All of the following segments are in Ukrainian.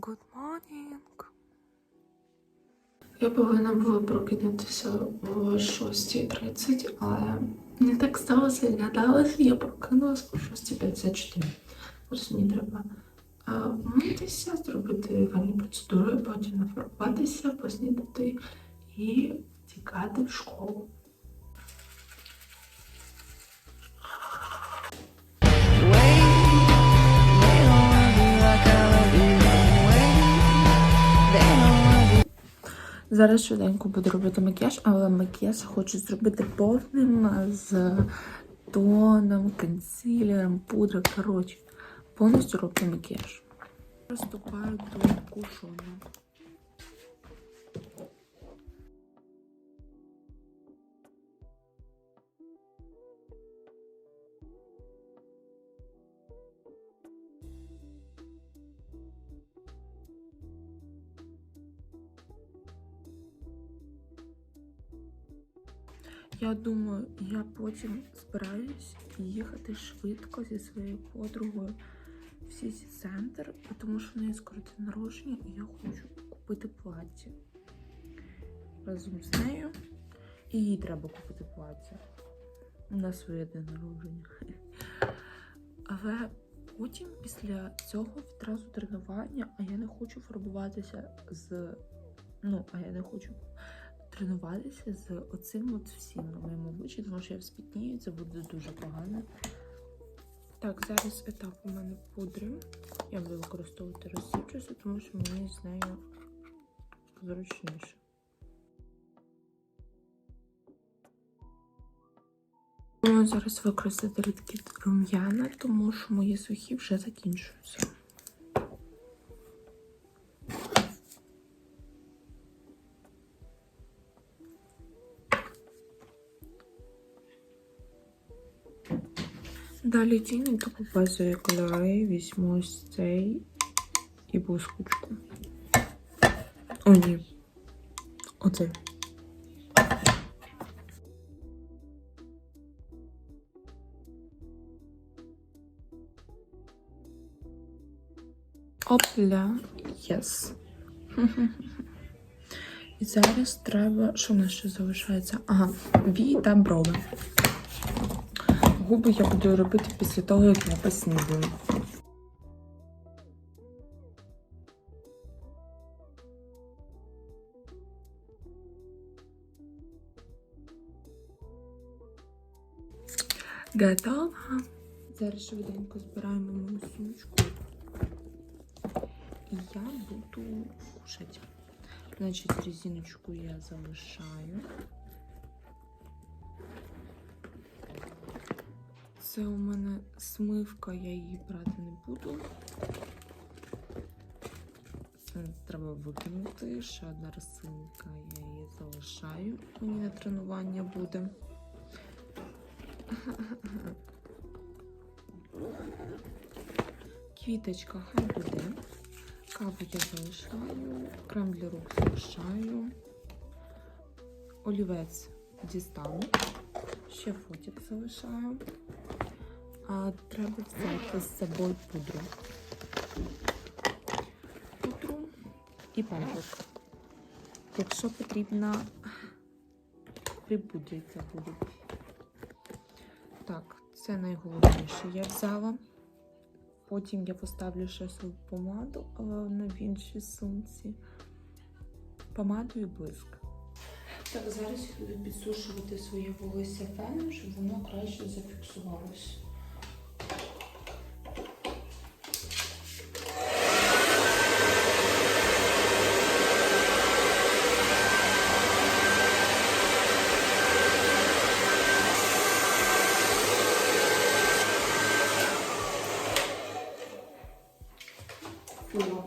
Good morning. Я повинна була прокинутися о 6.30, але не так сталося, як гадалося. Я прокинулася о 6.54. Зараз мені треба вмитися, зробити гарні процедури, потім нафарбуватися, поснідати і тікати в школу. Зараз швиденько буду робити макіяж, але макіяж хочу зробити повним з тоном, консилером, пудрою. Коротше, повністю роблю макіяж. Приступаю до кушону. Я думаю, я потім збираюсь їхати швидко зі своєю подругою в Сіті центр, тому що в неї скоро день народження, і я хочу купити плаття разом з нею. І їй треба купити плаття на своє день народження. Але потім після цього відразу тренування, а я не хочу фарбуватися з. Ну, а я не хочу тренуватися з оцим от всім на моєму обличчі, тому що я вспітнію, це буде дуже погано. Так, зараз етап у мене пудри. Я буду використовувати розсипчасту, тому що мені з нею зручніше. Зараз використати рідкі рум'яна, тому що мої сухі вже закінчуються. Далі тіненько попазую кольори, візьму ось цей і блискучку. О, ні. Оцей. Опля, єс. І зараз треба. Що в нас ще залишається? Ага, вії та брови. Губи я буду робити після того, як я поснідаю. Готова. Зараз швиденько збираємо мою сумочку. І я буду кушати. Значить, резиночку я залишаю. Це у мене смивка, я її брати не буду. Це треба викинути. Ще одна рослинка, я її залишаю. Мені на тренування буде. Квіточка хай буде. Каву я залишаю, крем для рук залишаю. Олівець дістану. Ще фотик залишаю. А треба взяти з собою пудру. Пудру і пензлик. Якщо потрібно, прибудриться буду. Так, це найголовніше я взяла. Потім я поставлю ще свою помаду, вона в іншій сумці. Помаду і блиск. Так, зараз я буду підсушувати своє волосся феном, щоб воно краще зафіксувалося. Фу.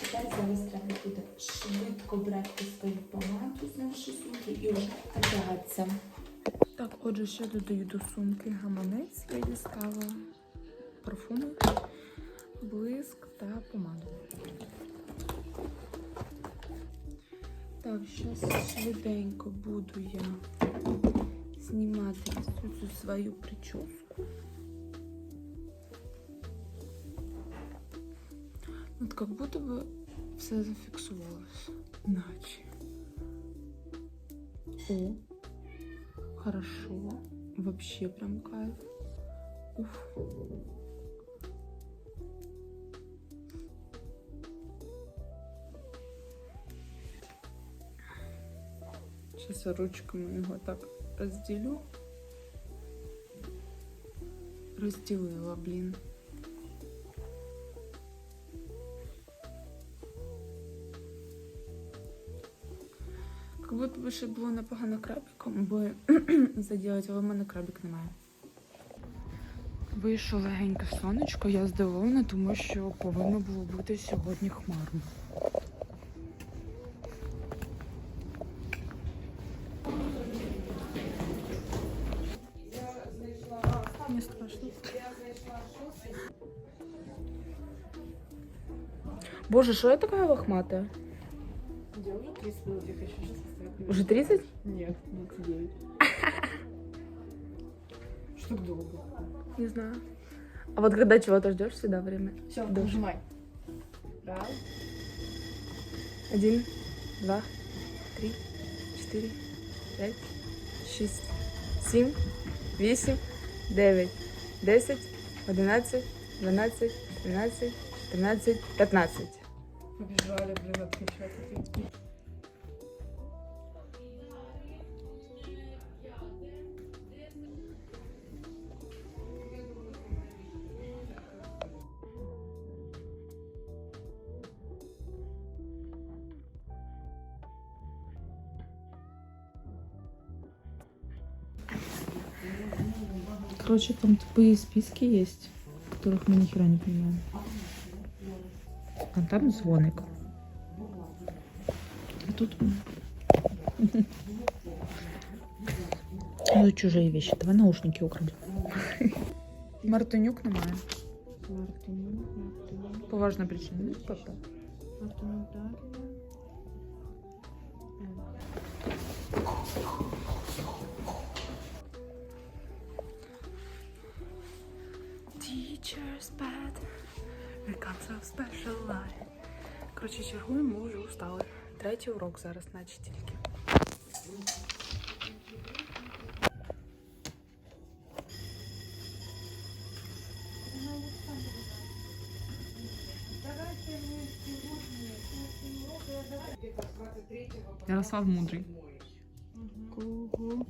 Тепер зараз треба буде швидко брати свою помаду з нашої сумки і вже одягатися. Так, отже, ще додаю до сумки гаманець. Я дістала парфуми, блиск та помаду. Так, зараз швиденько буду я знімати цю свою прическу. От как будто бы все зафіксувалося. Наче. О, хорошо. Вообще прям кайф. Уф. Сейчас я ручками його так розділю. Розділила, блін. Как будто би ще було непогано крабиком, бо заділити, але в мене крабик немає. Вийшло легеньке сонечко, я здивована, тому що повинно було бути сьогодні хмарно. Не страшно. Боже, что я такая лохматая? Я уже 30 минут, я хочу. Уже 30? Нет, 29. Что так долго? Не знаю. А вот когда чего-то ждешь, всегда время. Все, Да. нажимай. Раз. Один, два, три, чотири, п'ять, шість, сім, вісім, дев'ять, десять, одинадцять, дванадцять, тринадцять, чотирнадцять, п'ятнадцять. Побежали, блин, отмечать. Короче, там тупые списки есть, которых мы ни хера не понимаем. А там звоник. А тут... Ну, чужие вещи. Давай наушники украдем. Мартинюк немає. Поважна причина. Папа. Teacher's bad. Here comes a special life. Коротше, чергуємо, ми вже устали. Третій урок зараз, наче тільки. Ярослав мудрий. Кого?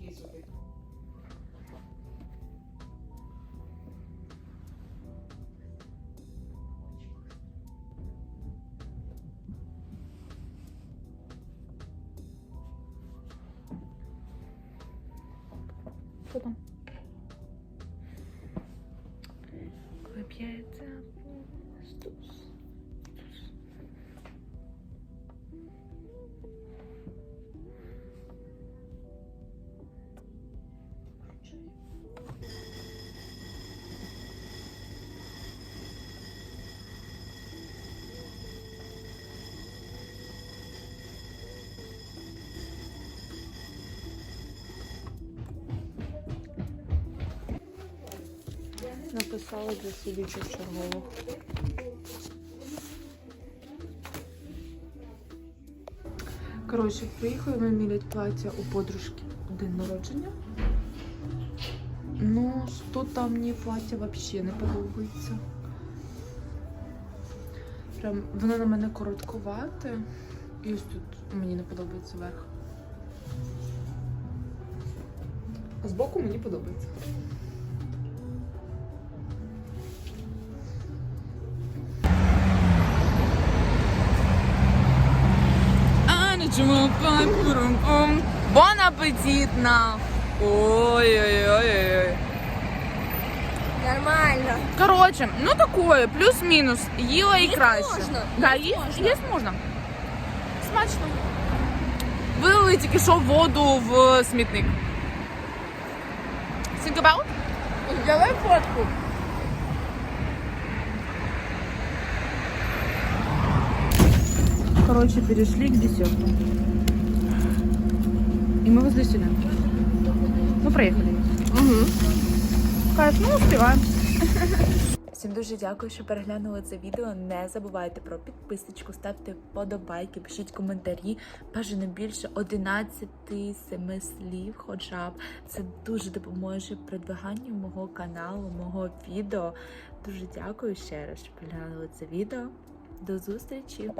Що там? Написала для слідуючих чергових. Коротше, приїхали ми міряти плаття у подружки день народження. Ну, тут там мені плаття взагалі не подобається. Прям воно на мене коротковате. І ось тут мені не подобається верх. А збоку мені подобається. Бон аппетит нам! Ой-ой-ой. Нормально. Короче, ну такое, плюс-мінус. Їла і Їсти краще. можна? Да, їсть, можна. їсть можна. Смачно. Вилили тільки що воду в смітник. Think about? Давай фотку. Короче, перешли к десерту. И мы возле сюда. Ну, проехали. Угу. Кайф, ну, успеваем. Всім дуже дякую, що переглянули це відео. Не забувайте про підписочку, ставте вподобайки, пишіть коментарі. Бажано більше 11 семи слів, хоча б це дуже допоможе продвиганню мого каналу, мого відео. Дуже дякую ще раз, що переглянули це відео. До зустрічі!